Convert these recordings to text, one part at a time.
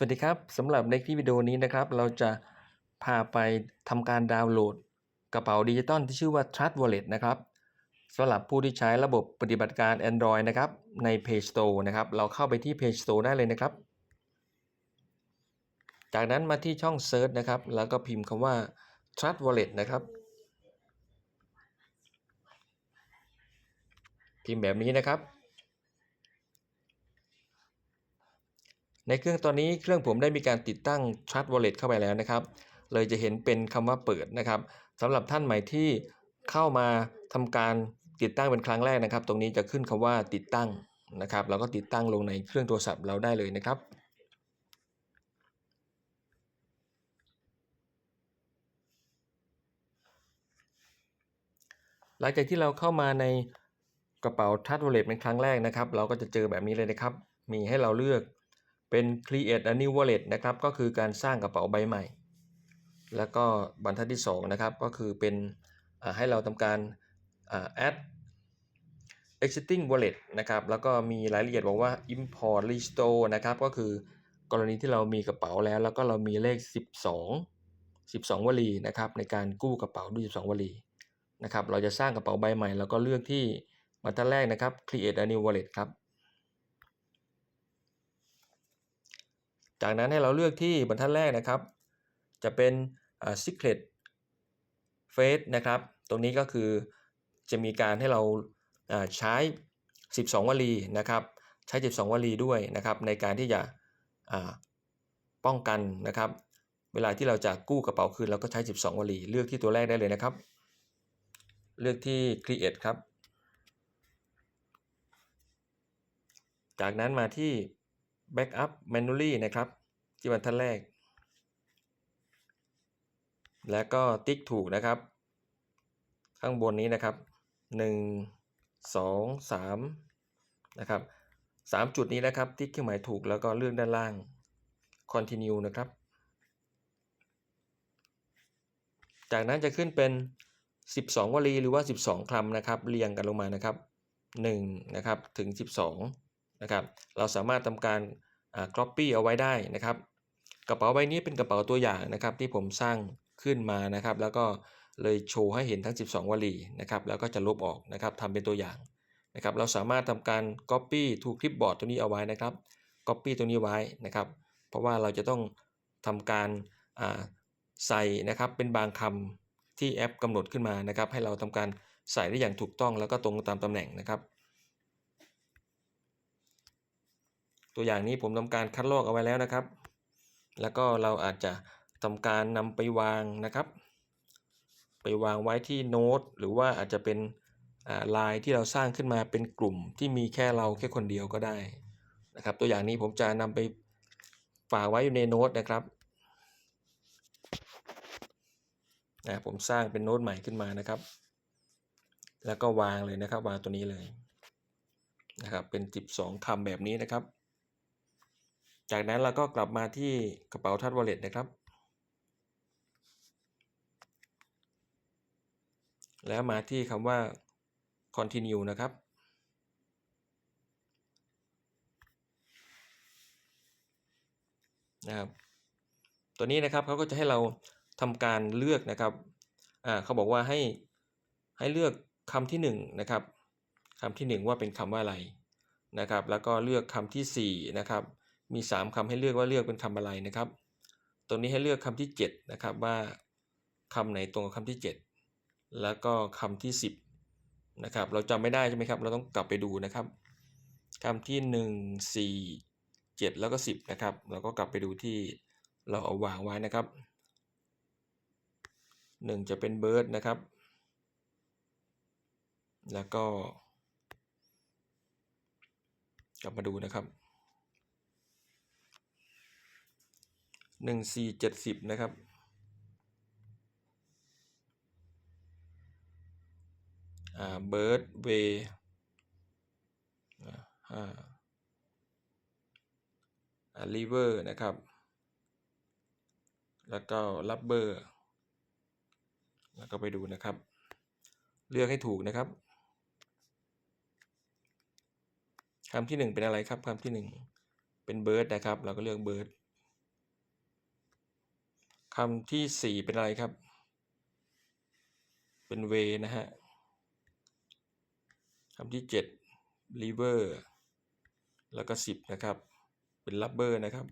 สวัสดีครับสำหรับในคลิปวิดีโอนี้นะครับ เราจะพาไปทำการดาวน์โหลด กระเป๋าดิจิตอลที่ชื่อว่า Trust Wallet นะครับสำหรับผู้ที่ใช้ระบบปฏิบัติการ Android นะครับใน Play Store นะครับ เราเข้าไปที่ Play Store ได้เลยนะครับ จากนั้นมาที่ช่อง Search นะครับ แล้วก็พิมพ์คำว่า Trust Wallet นะครับ พิมพ์แบบนี้นะครับ ในเครื่องตอนนี้เครื่องผมได้มีการติดตั้ง Trust Wallet เข้าไปแล้วนะครับ เลยจะเห็นเป็นคำว่าเปิดนะครับสำหรับท่านใหม่ที่เข้ามาทำการติดตั้งเป็นครั้งแรกนะครับ ตรงนี้จะขึ้นคำว่าติดตั้งนะครับ เราก็ติดตั้งลงในเครื่องโทรศัพท์เราได้เลยนะครับหลังจากที่เราเข้ามาในกระเป๋า Trust Wallet เป็นครั้งแรกนะครับ เราก็จะเจอแบบนี้เลยนะครับ มีให้เราเลือก เป็น create a new wallet นะครับ ก็คือการสร้างกระเป๋าใบใหม่ แล้วก็บรรทัดที่2นะครับ ก็คือเป็นให้เราทำการ add existing wallet นะครับ แล้วก็มีรายละเอียดบอกว่า import restore นะครับ ก็คือกรณีที่เรามีกระเป๋าแล้ว แล้วก็เรามีเลข 12 12 วลีนะครับในการกู้กระเป๋าด้วย 12 วลีนะครับ เราจะสร้างกระเป๋าใบใหม่ แล้วก็เลือกที่บรรทัดแรกนะครับ create a new wallet ครับ จากนั้นให้เราเลือกที่บรรทัดแรกนะครับ จะเป็น secret phase นะครับ ตรงนี้ก็คือจะมีการให้เราใช้ 12 วลีนะครับ ใช้ 12 วลีด้วยนะครับ ในการที่จะป้องกันนะครับ เวลาที่เราจะกู้กระเป๋าคืนเราก็ใช้ 12 วลี เลือกที่ตัวแรกได้เลยนะครับ เลือกที่ create ครับ จากนั้นมาที่ backup manually นะครับที่บรรทัดแรก แล้วก็ติ๊กถูกนะครับ ข้างบนนี้นะครับ 1 2 3 นะครับ 3 จุดนี้นะครับ ติ๊กเครื่องหมายถูกแล้วก็เลือกด้านล่าง continue นะครับ จากนั้นจะขึ้นเป็น 12 วลีหรือว่า 12 คำนะครับ เรียงกันลงมานะครับ1นะครับถึง 12นะครับ เราสามารถทำการ copy เอาไว้ได้นะครับ กระเป๋าใบนี้เป็นกระเป๋าตัวอย่างนะครับที่ผมสร้างขึ้นมานะครับ แล้วก็เลยโชว์ให้เห็นทั้ง 12 วลีนะครับ แล้วก็จะลบออกนะครับทำเป็นตัวอย่างนะครับ เราสามารถทำการ copy to clipboard ตัวนี้เอาไว้นะครับ copy ตัวนี้ไว้นะครับ เพราะว่าเราจะต้องทำการใส่นะครับเป็นบางคำที่แอปกำหนดขึ้นมานะครับ ให้เราทำการใส่ได้อย่างถูกต้องแล้วก็ตรงตามตำแหน่งนะครับ ตัวอย่างนี้ผมทำการคัดลอกเอาไว้แล้วนะครับ แล้วก็เราอาจจะทำการนำไปวางนะครับ ไปวางไว้ที่โน้ตหรือว่าอาจจะเป็นลายที่เราสร้างขึ้นมาเป็นกลุ่มที่มีแค่เราแค่คนเดียวก็ได้นะครับ ตัวอย่างนี้ผมจะนำไปฝากไว้อยู่ในโน้ตนะครับนะผมสร้างเป็นโน้ตใหม่ขึ้นมานะครับ แล้วก็วางเลยนะครับ วางตัวนี้เลยนะครับ เป็น 12คำแบบนี้นะครับ จากนั้นเราก็กลับมาที่กระเป๋าทัดวอลเล็ตนะครับ แล้วมาที่คำว่า continue นะครับ นะครับ ตัวนี้นะครับเขาก็จะให้เราทำการเลือกนะครับ อ่าเขาบอกว่าให้ให้เลือกคำที่1นนะครับคำที่ 1 ว่าเป็นคำว่าอะไรนะครับ แล้วก็เลือกคำที่4นะครับ มี 3คำให้เลือกว่าเลือกเป็นคำอะไรนะครับ ตรงนี้ให้เลือกคำที่ 7 นะครับว่าคำไหนตรงกับคำที่ 7 แล้วก็คำที่ 10นะครับ เราจำไม่ได้ใช่ไหมครับ เราต้องกลับไปดูนะครับคำที่ 1 4 7 แล้วก็ 10 นะครับ เราก็กลับไปดูที่เราเอาวางไว้นะครับหนึ่งจะเป็นเบิร์ดนะครับ แล้วก็ กลับมาดูนะครับ หนึ่งสี่เจ็ดสิบนะครับ อ่าเบิร์ดเวอ่าอ่าลิเวอร์นะครับ แล้วก็ลับเบอร์ แล้วก็ไปดูนะครับ เลือกให้ถูกนะครับคำที่1เป็นอะไรครับคำที่1เป็นเบิร์ดนะครับ เราก็เลือกเบิร์ด คำที่สี่เป็นอะไรครับ เป็นเวนะฮะคำที่เจ็ด liver แล้วก็สิบนะครับ เป็น rubber นะครับ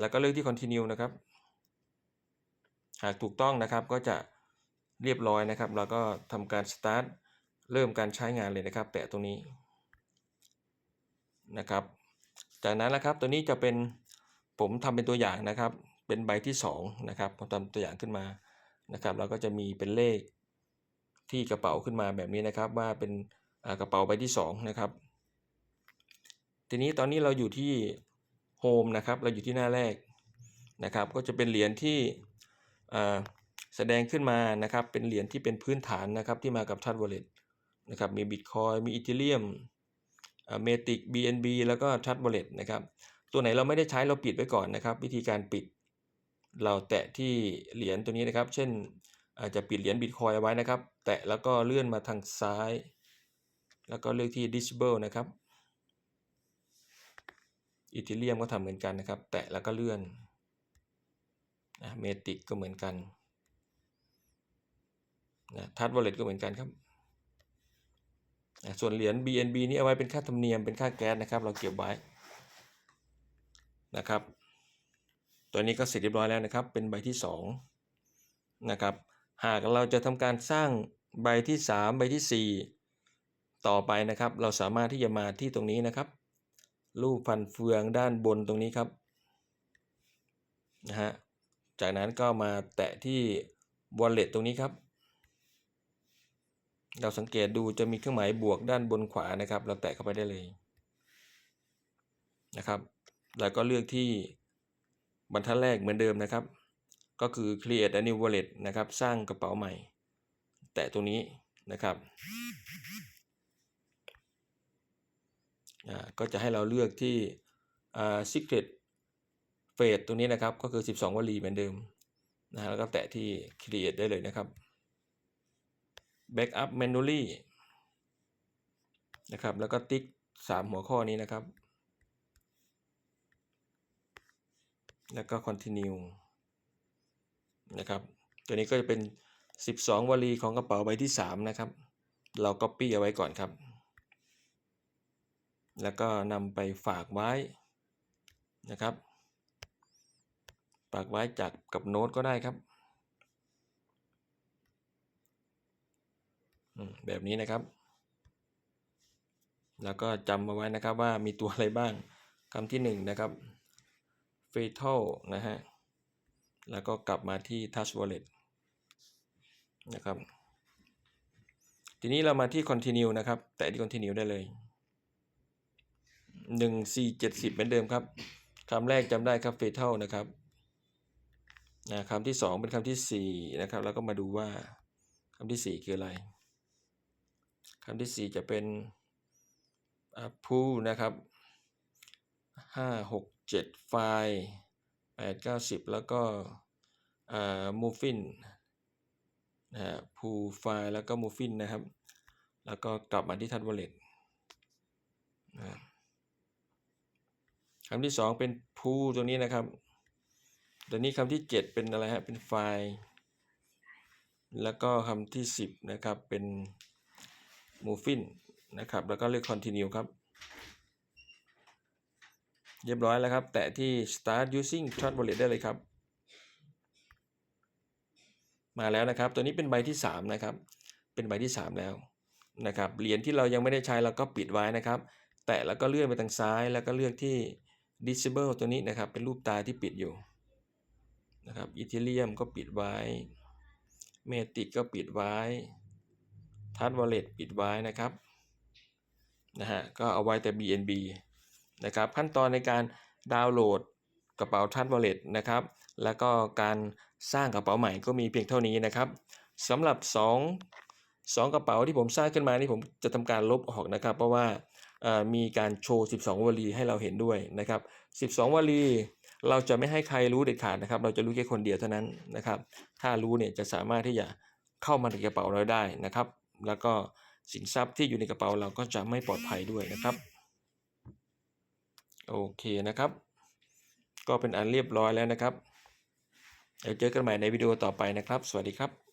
แล้วก็เลือกที่ continue นะครับ หากถูกต้องนะครับก็จะเรียบร้อยนะครับเราก็ทำการ start เริ่มการใช้งานเลยนะครับ แตะตรงนี้นะครับ จากนั้นนะครับตัวนี้จะเป็นผมทำเป็นตัวอย่างนะครับ เป็นใบที่2นะครับผมทำตัวอย่างขึ้นมานะครับเราก็จะมีเป็นเลขที่กระเป๋าขึ้นมาแบบนี้นะครับ ว่าเป็นกระเป๋าใบที่2นะครับทีนี้ตอนนี้เราอยู่ที่โฮมนะครับเราอยู่ที่หน้าแรกนะครับ ก็จะเป็นเหรียญที่แสดงขึ้นมานะครับเป็นเหรียญที่เป็นพื้นฐานนะครับที่มากับทัดวอลเล็ตนะครับมีบิตคอยมีอีเทเรียมเมติก BNB แล้วก็ทัดวอลเล็ตนะครับตัวไหนเราไม่ได้ใช้เราปิดไว้ก่อนนะครับ วิธีการปิด เราแตะที่เหรียญตัวนี้นะครับ เช่นอาจจะปิดเหรียญบิตคอยเอาไว้นะครับ แตะแล้วก็เลื่อนมาทางซ้าย แล้วก็เลือกที่ disable นะครับอีเทเรียมก็ทำเหมือนกันนะครับ แตะแล้วก็เลื่อนเมติกก็เหมือนกันนะทัดวอลเล็ตก็เหมือนกันครับนะส่วนเหรียญ BNB นี่เอาไว้เป็นค่าธรรมเนียมเป็นค่าแก๊สนะครับ เราเก็บไว้นะครับ ตัวนี้ก็เสร็จเรียบร้อยแล้วนะครับ เป็นใบที่2นะครับหากเราจะทำการสร้างใบที่ 3 ใบที่ 4 ต่อไปนะครับ เราสามารถที่จะมาที่ตรงนี้นะครับ รูปฟันเฟืองด้านบนตรงนี้ครับนะฮะจากนั้นก็มาแตะที่ wallet ตรงนี้ครับ เราสังเกตดูจะมีเครื่องหมายบวกด้านบนขวานะครับ เราแตะเข้าไปได้เลยนะครับ แล้วก็เลือกที่ บรรทัดแรกเหมือนเดิมนะครับ ก็คือ create a new wallet นะครับ สร้างกระเป๋าใหม่ แตะตรงนี้นะครับก็จะให้เราเลือกที่ secret phrase ตรงนี้นะครับ ก็คือ 12 วลีเหมือนเดิมนะแล้วก็แตะที่ create ได้เลยนะครับ backup manually นะครับ แล้วก็ติ๊ก 3 หัวข้อนี้นะครับ แล้วก็ continue นะครับ ตัวนี้ก็จะเป็น 12 วลีของกระเป๋าใบที่ 3 นะครับ เรา copy เอาไว้ก่อนครับ แล้วก็นำไปฝากไว้นะครับ ฝากไว้จากกับโน้ตก็ได้ครับ แบบนี้นะครับ แล้วก็จำมาไว้นะครับว่ามีตัวอะไรบ้างคำที่ 1นนะครับ fatal นะฮะ แล้วก็กลับมาที่ touch wallet นะครับ ทีนี้เรามาที่ continue นะครับ แตะที่ continue ได้เลย 1 4 70 เหมือนเดิมครับคำแรกจำได้ครับ fatal นะครับนะคำที่ 2 เป็นคำที่ 4 นะครับ แล้วก็มาดูว่าคำที่ 4 คืออะไรคำที่ 4 จะเป็น pool นะครับ 5 6 7 ไฟล์ 8 9 10แล้วก็ muffin นะฮะ pool ไฟล์แล้วก็ muffin นะครับ แล้วก็กลับมาที่ทัดวอลเล็ตนะคำที่ 2 เป็น pool ตรงนี้นะครับตัวนี้คำที่ 7 เป็นอะไรฮะเป็นไฟล์ แล้วก็คำที่ 10 นะครับเป็น muffin นะครับ แล้วก็เลือก continue ครับ เรียบร้อยแล้วครับ แตะที่ start using trust wallet ได้เลยครับ มาแล้วนะครับ ตัวนี้เป็นใบที่ 3 นะครับ เป็นใบที่ 3 แล้วนะครับ เหรียญที่เรายังไม่ได้ใช้เราก็ปิดไว้นะครับ แตะแล้วก็เลื่อนไปทางซ้าย แล้วก็เลือกที่ disable ตัวนี้นะครับ เป็นรูปตาที่ปิดอยู่นะครับอีเทเรียมก็ปิดไว้ เมติกก็ปิดไว้ ทัดวอลเล็ตปิดไว้นะครับ นะฮะ ก็เอาไว้แต่ BNB นะครับ ขั้นตอนในการดาวน์โหลดกระเป๋าทัดวอลเล็ตนะครับแล้วก็การสร้างกระเป๋าใหม่ก็มีเพียงเท่านี้นะครับสำหรับ 2 2 กระเป๋าที่ผมสร้างขึ้นมานี่ผมจะทำการลบออกนะครับ เพราะว่ามีการโชว์ 12 วลีให้เราเห็นด้วยนะครับ 12 วลี เราจะไม่ให้ใครรู้เด็ดขาดนะครับ เราจะรู้แค่คนเดียวเท่านั้นนะครับ ถ้ารู้เนี่ยจะสามารถที่จะเข้ามาในกระเป๋าเราได้นะครับ แล้วก็สินทรัพย์ที่อยู่ในกระเป๋าเราก็จะไม่ปลอดภัยด้วยนะครับ โอเคนะครับ ก็เป็นอันเรียบร้อยแล้วนะครับ เดี๋ยวเจอกันใหม่ในวิดีโอต่อไปนะครับ สวัสดีครับ